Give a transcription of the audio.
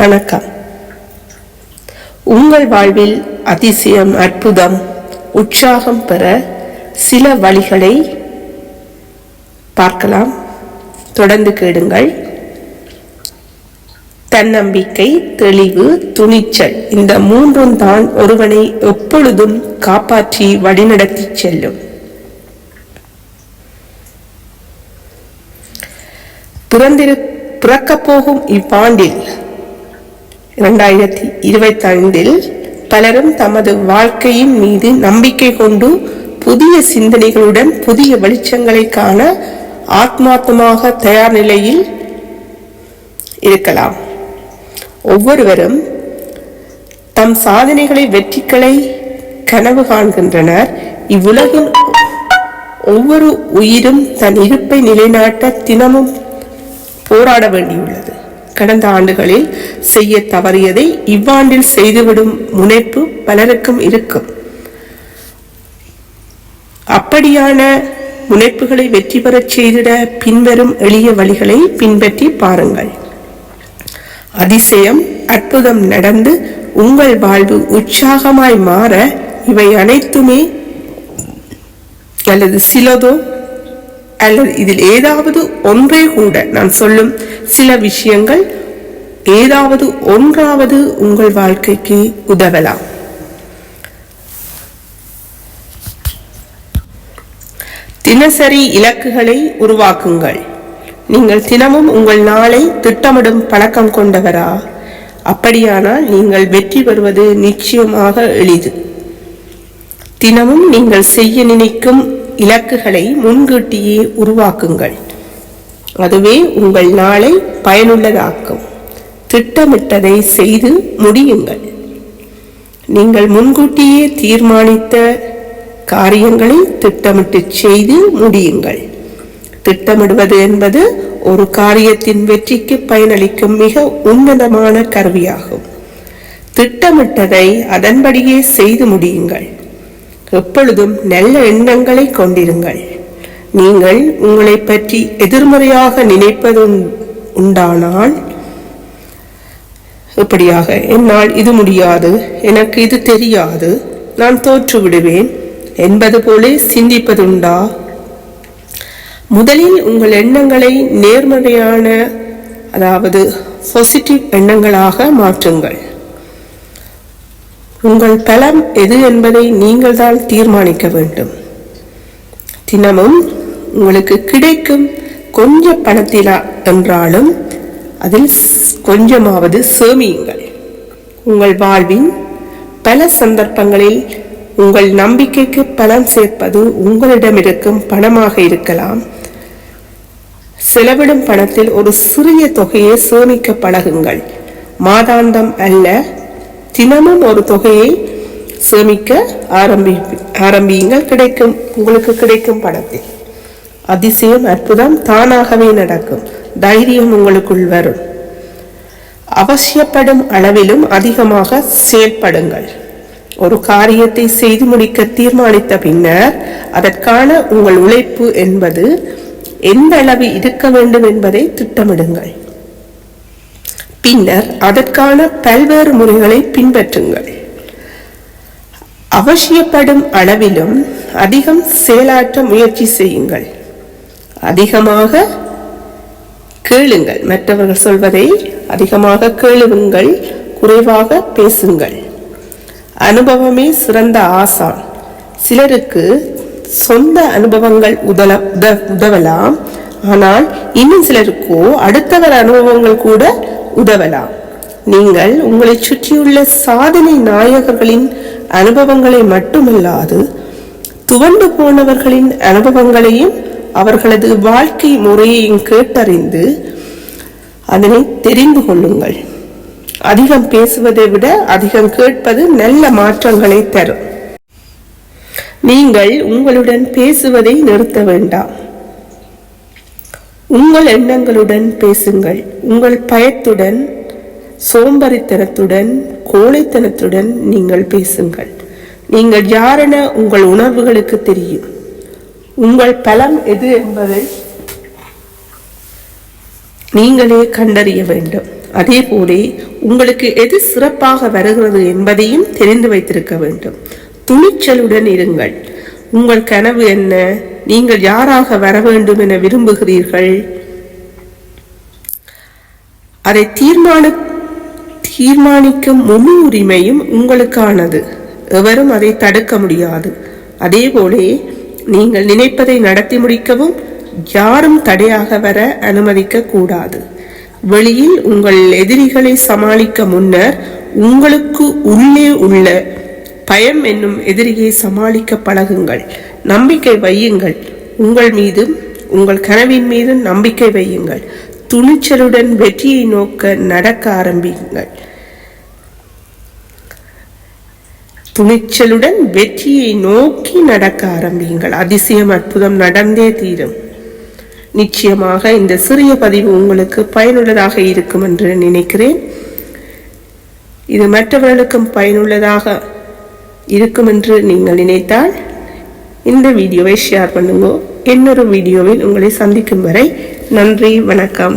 வணக்கம். உங்கள் வாழ்வில் அதிசயம் அற்புதம் உற்சாகம் பெற சில வழிகளை பார்க்கலாம். தொடர்ந்து கேடுங்கள் தன்னம்பிக்கை தெளிவு துணிச்சல் இந்த மூன்றும் தான் ஒருவனை எப்பொழுதும் காப்பாற்றி வழிநடத்தி செல்லும். பிறந்திரு பிறக்கப் போகும் இவ்வாண்டில் இரண்டாயிரத்தி இருபத்தி ஐந்தில் பலரும் தமது வாழ்க்கையின் மீது நம்பிக்கை கொண்டு புதிய சிந்தனைகளுடன் புதிய வெளிச்சங்களை காண ஆத்மார்த்தமாக தயார் நிலையில் இருக்கலாம். ஒவ்வொருவரும் தம் சாதனைகளை வெற்றிகளை கனவு காண்கின்றனர். இவ்வுலகில் ஒவ்வொரு உயிரும் தன் இருப்பை நிலைநாட்ட தினமும் போராட வேண்டியுள்ளது. கடந்த ஆண்டுகளில் செய்ய தவறியதை இவ்வாண்டில் செய்துவிடும் முனைப்பு பலருக்கும் இருக்கும். அப்படியான முனைப்புகளை வெற்றி பெறச் செய்திட பின்வரும் எளிய வழிகளை பின்பற்றி பாருங்கள். அதிசயம் அற்புதம் நடந்து உங்கள் வாழ்வு உற்சாகமாய் மாற இவை அனைத்துமே அல்லது சிலதோ அல்லது இதில் ஏதாவது ஒன்றே கூட நான் சொல்லும் சில விஷயங்கள் ஏதாவது ஒன்றாவது உங்கள் வாழ்க்கைக்கு உதவலாம். தினசரி இலக்குகளை உருவாக்குங்கள். நீங்கள் தினமும் உங்கள் நாளை திட்டமிடும் பழக்கம் கொண்டவரா? அப்படியானால் நீங்கள் வெற்றி பெறுவது நிச்சயமாக எளிது. தினமும் நீங்கள் செய்ய நினைக்கும் இலக்குகளை முன்கூட்டியே உருவாக்குங்கள். அதுவே உங்கள் நாளை பயனுள்ளதாக்கும். திட்டமிட்டதை செய்து முடியுங்கள். நீங்கள் முன்கூட்டியே தீர்மானித்த காரியங்களை திட்டமிட்டு செய்து முடியுங்கள். திட்டமிடுவது என்பது ஒரு காரியத்தின் வெற்றிக்கு பயனளிக்கும் மிக உன்னதமான கருவியாகும். திட்டமிட்டதை அதன்படியே செய்து முடியுங்கள். எப்பொழுதும் நல்ல எண்ணங்களை கொண்டிருங்கள். நீங்கள் உங்களை பற்றி எதிர்மறையாக நினைப்பது உண்டானால் இப்படியாக என்னால் இது முடியாது எனக்கு இது தெரியாது நான் தோற்று விடுவேன் என்பது போலே சிந்திப்பதுண்டா? முதலில் உங்கள் எண்ணங்களை நேர்மறையான அதாவது பாசிட்டிவ் எண்ணங்களாக மாற்றுங்கள். உங்கள் பலம் எது என்பதை நீங்கள் தான் தீர்மானிக்க வேண்டும். தினமும் உங்களுக்கு கிடைக்கும் கொஞ்ச பணத்திலா என்றாலும் அதில் கொஞ்சமாவது சேமியுங்கள். உங்கள் வாழ்வின் பல சந்தர்ப்பங்களில் உங்கள் நம்பிக்கைக்கு பலன் சேர்ப்பது உங்களிடம் இருக்கும் பணமாக இருக்கலாம். செலவிடும் பணத்தில் ஒரு சிறிய தொகையை சேமிக்க பழகுங்கள். மாதாந்தம் அல்ல தினமும் ஒரு தொகையை சேமிக்க ஆரம்பி ஆரம்பியுங்கள். கிடைக்கும் உங்களுக்கு கிடைக்கும் பணத்தில். அதிசயம் அற்புதம் தானாகவே நடக்கும். தைரியம் உங்களுக்குள் வரும். அவசியப்படும் அளவிலும் அதிகமாக செயல்படுங்கள். ஒரு காரியத்தை செய்து முடிக்க தீர்மானித்த பின்னர் அதற்கான உங்கள் உழைப்பு என்பது எந்த அளவு இருக்க வேண்டும் என்பதை திட்டமிடுங்கள். பின்னர் அதற்கான பல்வேறு முறைகளை பின்பற்றுங்கள். அவசியப்படும் அளவிலும் அதிகம் செயலாற்ற முயற்சி செய்யுங்கள். அதிகமாக கேளுங்கள். மற்றவர்கள் சொல்வதை அதிகமாக கேளுங்கள் குறைவாக பேசுங்கள். அனுபவமே சிறந்த ஆசான் சிலருக்கு சொந்த அனுபவங்கள் உதல உத- உதவலாம். ஆனால் இன்னும் சிலருக்கோ அடுத்தவர் அனுபவங்கள் கூட உதவலாம். நீங்கள் உங்களை சுற்றியுள்ள சாதனை நாயகர்களின் அனுபவங்களை மட்டுமல்லாது துவண்டு போனவர்களின் அனுபவங்களையும் அவர்களது வாழ்க்கை முறையையும் கேட்டறிந்து அதனை தெரிந்து கொள்ளுங்கள். அதிகம் பேசுவதை விட அதிகம் கேட்பது நல்ல மாற்றங்களை தரும். நீங்கள் உங்களுடன் பேசுவதை நிறுத்த வேண்டாம். உங்கள் எண்ணங்களுடன் பேசுங்கள். உங்கள் பயத்துடன் சோம்பரித்தனத்துடன் கோழைத்தனத்துடன் நீங்கள் பேசுங்கள். நீங்கள் யாரென உங்கள் உணர்வுகளுக்கு தெரியும். உங்கள் பலம் எது என்பதை நீங்களே கண்டறிய வேண்டும். அதே போலே உங்களுக்கு எது சிறப்பாக வருகிறது என்பதையும் தெரிந்து வைத்திருக்க வேண்டும். துணிச்சலுடன் இருங்கள். உங்கள் கனவு என்ன? நீங்கள் யாராக வர வேண்டும் என விரும்புகிறீர்கள்? அதை தீர்மான தீர்மானிக்கும் முழு உரிமையும் உங்களுக்கானது. எவரும் அதை தடுக்க முடியாது. அதேபோலே நீங்கள் நினைப்பதை நடத்தி முடிக்கவும் யாரும் தடையாக வர அனுமதிக்க கூடாது. வெளியில் உங்கள் எதிரிகளை சமாளிக்க முன்னர் உங்களுக்கு உள்ளே உள்ள பயம் என்னும் எதிரியை சமாளிக்க பழகுங்கள். நம்பிக்கை வையுங்கள். உங்கள் மீதும் உங்கள் கனவின் மீதும் நம்பிக்கை வையுங்கள். துணிச்சலுடன் வெற்றியை நோக்க நடக்க ஆரம்பியுங்கள். துணிச்சலுடன் வெற்றியை நோக்கி நடக்க ஆரம்பியுங்கள். அதிசயம் அற்புதம் நடந்தே தீரும். நிச்சயமாக இந்த சிறிய பதிவு உங்களுக்கு பயனுள்ளதாக இருக்கும் என்று நினைக்கிறேன். இது மற்றவர்களுக்கும் பயனுள்ளதாக இருக்கும் என்று நீங்கள் நினைத்தால் இந்த வீடியோவை ஷேர் பண்ணுங்க. இன்னொரு வீடியோவில் உங்களை சந்திக்கும் வரை நன்றி வணக்கம்.